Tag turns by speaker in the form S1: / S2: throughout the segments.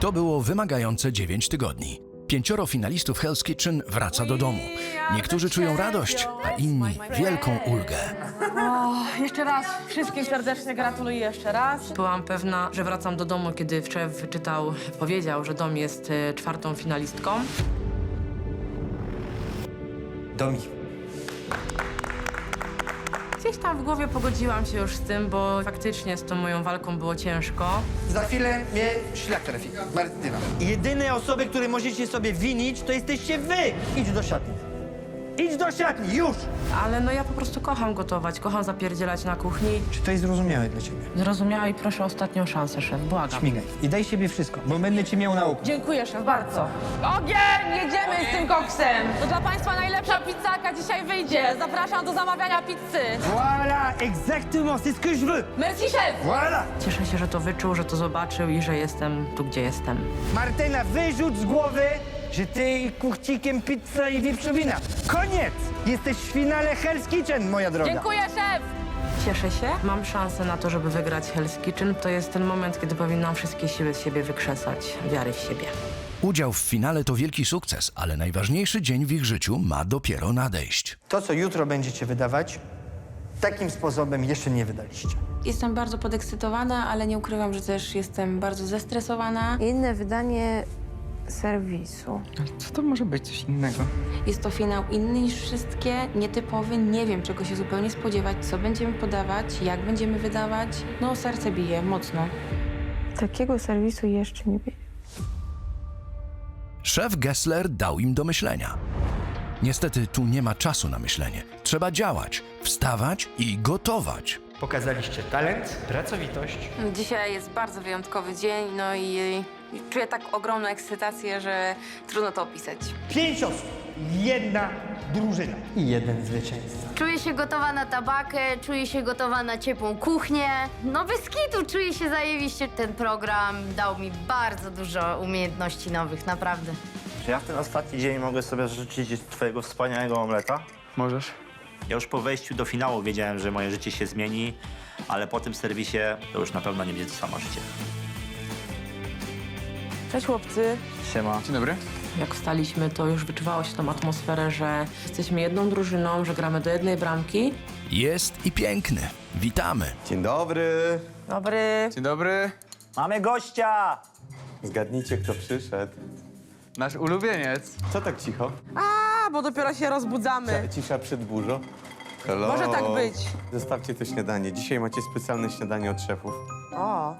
S1: To było wymagające 9 tygodni. Pięcioro finalistów Hell's Kitchen wraca do domu. Niektórzy czują radość, a inni wielką ulgę.
S2: Jeszcze raz wszystkim serdecznie gratuluję jeszcze raz.
S3: Byłam pewna, że wracam do domu, kiedy szef wyczytał, powiedział, że dom jest e, czwartą finalistką.
S4: Domi.
S3: Gdzieś tam w głowie pogodziłam się już z tym, bo faktycznie z tą moją walką było ciężko.
S4: Za chwilę mnie szlak trafi. Martyna. Jedyne osoby, które możecie sobie winić, to jesteście wy! Idź do szatni. Idź do szatni, już!
S3: Ale no ja po prostu kocham gotować, kocham zapierdzielać na kuchni.
S4: Czy to jest zrozumiałe dla ciebie?
S3: Zrozumiała i proszę o ostatnią szansę, szef, błagam.
S4: Śmigaj. I daj siebie wszystko, bo będę cię miał na oku.
S2: Dziękuję szef bardzo. Ogień! Jedziemy z tym koksem! To dla Państwa najlepsza pizzaka dzisiaj wyjdzie. Zapraszam do zamawiania pizzy.
S4: Voilà, exactement, c'est ce que je veux!
S2: Merci szef!
S4: Voilà!
S3: Cieszę się, że to wyczuł, że to zobaczył i że jestem tu, gdzie jestem.
S4: Martyna, wyrzuć z głowy, że ty kuchcikiem pizza i wieprzowina. Koniec! Jesteś w finale Hell's Kitchen, moja droga.
S2: Dziękuję szef!
S3: Cieszę się, mam szansę na to, żeby wygrać Hell's Kitchen. To jest ten moment, kiedy powinnam wszystkie siły z siebie wykrzesać, wiary w siebie.
S1: Udział w finale to wielki sukces, ale najważniejszy dzień w ich życiu ma dopiero nadejść.
S4: To, co jutro będziecie wydawać, takim sposobem jeszcze nie wydaliście.
S5: Jestem bardzo podekscytowana, ale nie ukrywam, że też jestem bardzo zestresowana.
S6: Inne wydanie serwisu.
S7: Co to może być coś innego?
S5: Jest to finał inny niż wszystkie, nietypowy, nie wiem czego się zupełnie spodziewać, co będziemy podawać, jak będziemy wydawać. No, serce bije mocno.
S6: Takiego serwisu jeszcze nie wiem.
S1: Szef Gessler dał im do myślenia. Niestety tu nie ma czasu na myślenie. Trzeba działać, wstawać i gotować.
S4: Pokazaliście talent, pracowitość.
S5: Dzisiaj jest bardzo wyjątkowy dzień, no i, i czuję tak ogromną ekscytację, że trudno to opisać.
S4: Pięć osób, jedna drużyna i jeden zwycięzca.
S8: Czuję się gotowa na tabakę, czuję się gotowa na ciepłą kuchnię. No bez kitu, czuję się zajebiście. Ten program dał mi bardzo dużo umiejętności nowych, naprawdę.
S9: Czy ja w ten ostatni dzień mogę sobie życzyć twojego wspaniałego omleta?
S7: Możesz?
S9: Ja już po wejściu do finału wiedziałem, że moje życie się zmieni, ale po tym serwisie to już na pewno nie będzie to samo życie.
S3: Cześć chłopcy.
S9: Siema.
S7: Dzień dobry.
S3: Jak wstaliśmy, to już wyczuwało się tą atmosferę, że jesteśmy jedną drużyną, że gramy do jednej bramki.
S1: Jest i piękny. Witamy.
S10: Dzień dobry.
S2: Dobry.
S7: Dzień dobry.
S9: Mamy gościa!
S10: Zgadnijcie, kto przyszedł.
S7: Nasz ulubieniec.
S10: Co tak cicho?
S2: A, bo dopiero się rozbudzamy.
S10: Cisza przed burzą. Hello.
S2: Może tak być.
S10: Zostawcie to śniadanie. Dzisiaj macie specjalne śniadanie od szefów.
S2: O.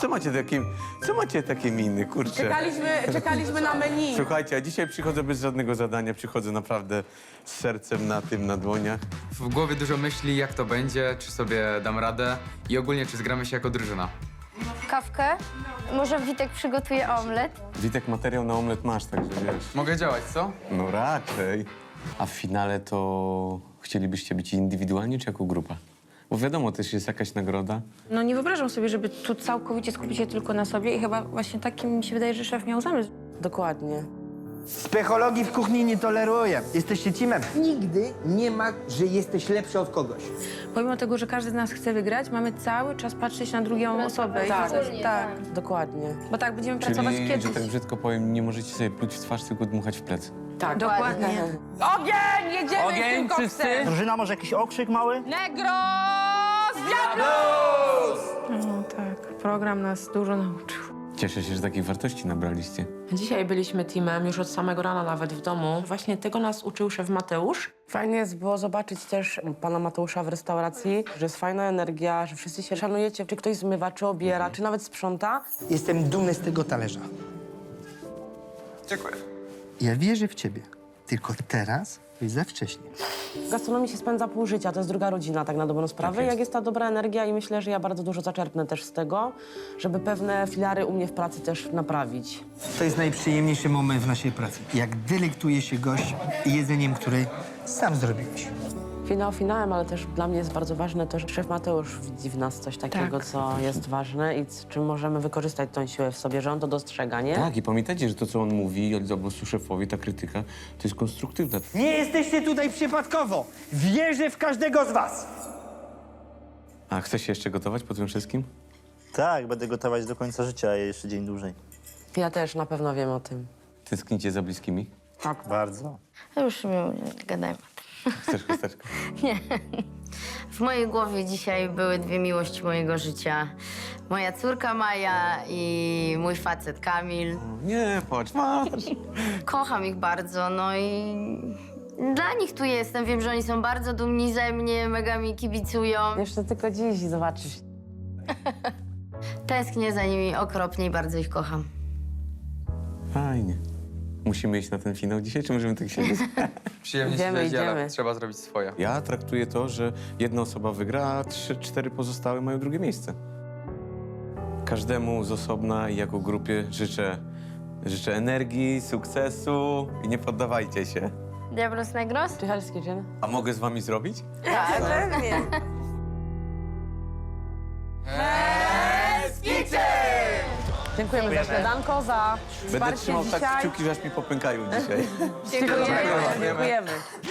S10: Co macie takie, co macie takie miny, kurczę?
S2: Czekaliśmy, czekaliśmy na menu.
S10: Słuchajcie, a dzisiaj przychodzę bez żadnego zadania. Przychodzę naprawdę z sercem na tym, na dłoniach.
S7: W głowie dużo myśli, jak to będzie, czy sobie dam radę i ogólnie, czy zgramy się jako drużyna.
S8: Kawkę? Może Witek przygotuje omlet?
S10: Witek, materiał na omlet masz, także wiesz.
S7: Mogę działać, co?
S10: No raczej. A w finale to chcielibyście być indywidualnie czy jako grupa? Bo wiadomo, też jest jakaś nagroda.
S5: No nie wyobrażam sobie, żeby tu całkowicie skupić się tylko na sobie i chyba właśnie takim mi się wydaje, że szef miał zamysł.
S3: Dokładnie.
S4: Psychologii w kuchni nie toleruję. Jesteście teamem. Nigdy nie ma, że jesteś lepszy od kogoś.
S5: Pomimo tego, że każdy z nas chce wygrać, mamy cały czas patrzeć na drugą osobę. i
S3: Tak.
S5: to jest- tak.
S3: Dokładnie.
S5: Bo tak będziemy pracować
S10: Czyli,
S5: kiedyś.
S10: że tak brzydko powiem, nie możecie sobie pluć w twarz, tylko dmuchać w plecy.
S3: Tak.
S5: Dokładnie.
S2: Ogień! Jedziemy z tym koksem.
S9: Drużyna, może jakiś okrzyk mały?
S2: Negro! Zjadł!
S5: No tak, program nas dużo nauczył.
S10: Cieszę się, że takiej wartości nabraliście.
S3: Dzisiaj byliśmy teamem już od samego rana nawet w domu. Właśnie tego nas uczył szef Mateusz. Fajnie jest było zobaczyć też pana Mateusza w restauracji, że jest fajna energia, że wszyscy się szanujecie, czy ktoś zmywa, czy obiera, czy nawet sprząta.
S4: Jestem dumny z tego talerza.
S7: Dziękuję.
S4: Ja wierzę w ciebie. Tylko teraz jest za wcześnie.
S3: W gastronomii się spędza pół życia, to jest druga rodzina tak na dobrą sprawę.
S10: jest.
S3: Jak jest ta dobra energia i myślę, że ja bardzo dużo zaczerpnę też z tego, żeby pewne filary u mnie w pracy też naprawić.
S4: To jest najprzyjemniejszy moment w naszej pracy. Jak delektuje się gość jedzeniem, który sam zrobiłeś.
S3: Finał finałem, ale też dla mnie jest bardzo ważne to, że szef Mateusz widzi w nas coś takiego, co jest ważne i z czym możemy wykorzystać tą siłę w sobie, że on to dostrzega, nie?
S10: Tak, i pamiętajcie, że to, co on mówi, albo prostu szefowi, ta krytyka, to jest konstruktywna.
S4: Nie jesteście tutaj przypadkowo. Wierzę w każdego z was.
S10: A chce się jeszcze gotować po tym wszystkim?
S9: Tak, będę gotować do końca życia, a jeszcze dzień dłużej.
S3: Ja też na pewno wiem o tym.
S10: Tęsknicie za bliskimi?
S9: Bardzo.
S8: Już mi nie gadajmy.
S10: Chcesz chusteczkę?
S8: W mojej głowie dzisiaj były dwie miłości mojego życia. Moja córka Maja i mój facet Kamil.
S10: Nie, patrz, masz.
S8: Kocham ich bardzo, no i dla nich tu jestem. Wiem, że oni są bardzo dumni ze mnie, mega mi kibicują.
S3: Jeszcze tylko dziś zobaczysz.
S8: Tęsknię za nimi okropnie i bardzo ich kocham.
S10: Fajnie. Musimy iść na ten finał dzisiaj, czy możemy tak siedzieć?
S7: Przyjemnie
S3: Idziemy,
S7: się wiedzie, ale
S3: idziemy.
S7: trzeba zrobić swoje.
S10: Ja traktuję to, że jedna osoba wygra, a trzy, cztery pozostałe mają drugie miejsce. Każdemu z osobna i jako grupie życzę, życzę energii, sukcesu i nie poddawajcie się.
S8: Diablos Negros?
S3: Czy Hell's Kitchen?
S10: A mogę z wami zrobić?
S3: Tak, pewnie. Dziękujemy za śniadanko, za
S10: Będę
S3: wsparcie
S10: trzymał
S3: dzisiaj.
S10: tak kciuki, że aż mi popękają dzisiaj.
S3: Dziękujemy. Dziękujemy.